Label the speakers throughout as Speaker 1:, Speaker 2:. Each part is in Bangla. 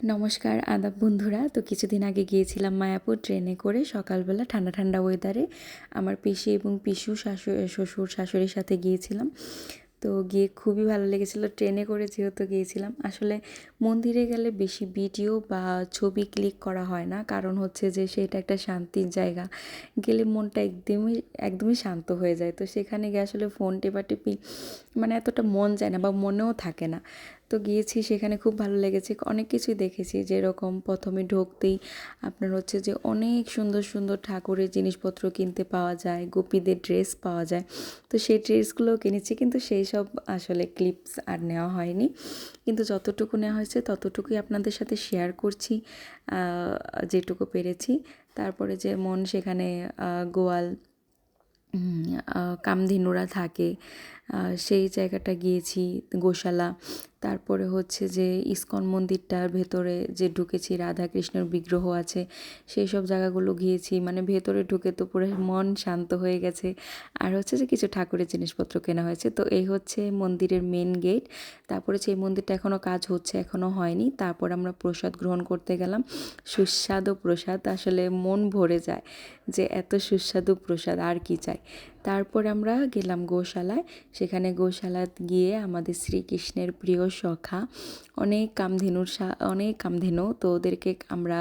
Speaker 1: নমস্কার, আদাব বন্ধুরা। তো কিছুদিন আগে গিয়েছিলাম মায়াপুর ট্রেনে করে সকালবেলা ঠান্ডা ঠান্ডা ওয়েদারে আমার পিসি এবং পিসু শাশু, শ্বশুর শাশুড়ির সাথে গিয়েছিলাম। তো গিয়ে খুবই ভালো লেগেছিলো। ট্রেনে করে যেহেতু গিয়েছিলাম, আসলে মন্দিরে গেলে বেশি ভিডিও বা ছবি ক্লিক করা হয় না। কারণ হচ্ছে যে সেটা একটা শান্তির জায়গা। গেলে মনটা একদমই একদমই শান্ত হয়ে যায়। তো সেখানে গিয়ে আসলে ফোন টেপা টেপাটেপি মানে এতটা মন যায় না বা মনেও থাকে না। তো গিয়েছি, সেখানে খুব ভালো লেগেছে। অনেক কিছুই দেখেছি, যেরকম প্রথমে ঢুকতেই আপনার হচ্ছে যে অনেক সুন্দর সুন্দর ঠাকুরের জিনিসপত্র কিনতে পাওয়া যায়, গোপীদের ড্রেস পাওয়া যায়। তো সেই ড্রেসগুলোও কিনেছি, কিন্তু সেই সব আসলে ক্লিপস আর নেওয়া হয়নি। কিন্তু যতটুকু নেওয়া হয়েছে, ততটুকুই আপনাদের সাথে শেয়ার করছি যেটুকু পেরেছি। তারপরে যেমন সেখানে গোয়াল কামধেনুরা থাকে সেই জায়গাটা গিয়েছি, গোশালা। তারপরে হচ্ছে যে ইস্কন মন্দিরটার ভেতরে যে ঢুকেছি রাধা কৃষ্ণের বিগ্রহ আছে, সেই সব জায়গাগুলো গিয়েছি। মানে ভেতরে ঢুকে তো পুরো মন শান্ত হয়ে গেছে। আর হচ্ছে যে কিছু ঠাকুরের জিনিসপত্র কেনা হয়েছে। তো এই হচ্ছে মন্দিরের মেন গেট তারপরে সেই মন্দিরটা এখনও কাজ হচ্ছে এখনও হয়নি। তারপর আমরা প্রসাদ গ্রহণ করতে গেলাম। সুস্বাদু প্রসাদ। আসলে মন ভরে যায় যে এত সুস্বাদু প্রসাদ আর কি চাই? তারপর আমরা গেলাম গোশালায়। সেখানে গোশালা গিয়ে আমাদের শ্রীকৃষ্ণের প্রিয় সখা, অনেক কামধেনুর অনেক কামধেনু, তো ওদেরকে আমরা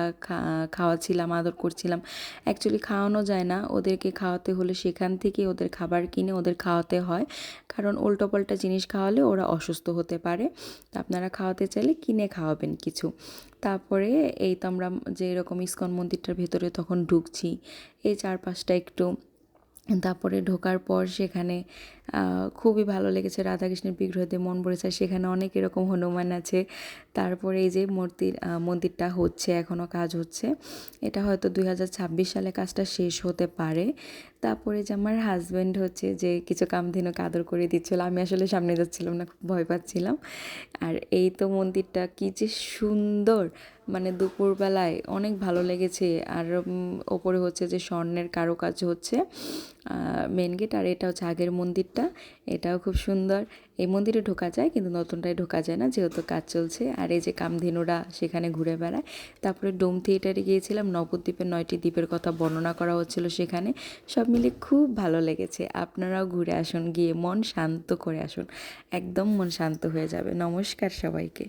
Speaker 1: খাওয়াছিলাম আদর করছিলাম। অ্যাকচুয়ালি খাওয়ানো যায় না। ওদেরকে খাওয়াতে হলে সেখান থেকে ওদের খাবার কিনে ওদের খাওয়াতে হয়। কারণ উল্টোপাল্টা জিনিস খাওয়ালে ওরা অসুস্থ হতে পারে। আপনারা খাওয়াতে চাইলে কিনে খাওয়াবেন কিছু। তারপরে এই তো আমরা যে এরকম ইস্কন মন্দিরটার ভেতরে তখন ঢুকছি। এই চারপাশটা একটু তারপরে ঢোকার পর সেখানে খুবই ভালো লেগেছে রাধাকৃষ্ণের বিগ্রহতে মন ভরেছে। সেখানে অনেক এরকম হনুমান আছে। তারপরে এই যে মূর্তির মন্দিরটা হচ্ছে এখনও কাজ হচ্ছে। এটা হয়তো দুই হাজার ছাব্বিশ সালে কাজটা শেষ হতে পারে। তারপরে যে আমার হাজব্যান্ড হচ্ছে যে কিছু কামধেনুকে আদর করে দিচ্ছিল, আমি আসলে সামনে যাচ্ছিলাম না, খুব ভয় পাচ্ছিলাম। আর এই তো মন্দিরটা কী যে সুন্দর! মানে দুপুরবেলায় অনেক ভালো লেগেছে। আর ওপরে হচ্ছে যে স্বর্ণের কারুকাজ হচ্ছে। মেন গেট আর এটা হচ্ছে আগের মন্দিরটা। এটাও খুব সুন্দর। এই মন্দিরে ঢোকা যায় কিন্তু নতুনটায় ঢোকা যায় না, যেহেতু কাজ চলছে। আর এই যে কামধেনুরা সেখানে ঘুরে বেড়ায়। তারপরে ডোম থিয়েটারে গিয়েছিলাম, নবদ্বীপের নয়টি দ্বীপের কথা বর্ণনা করা হচ্ছিল সেখানে। সব মিলে খুব ভালো লেগেছে। আপনারাও ঘুরে আসুন, গিয়ে মন শান্ত করে আসুন। একদম মন শান্ত হয়ে যাবে। নমস্কার সবাইকে।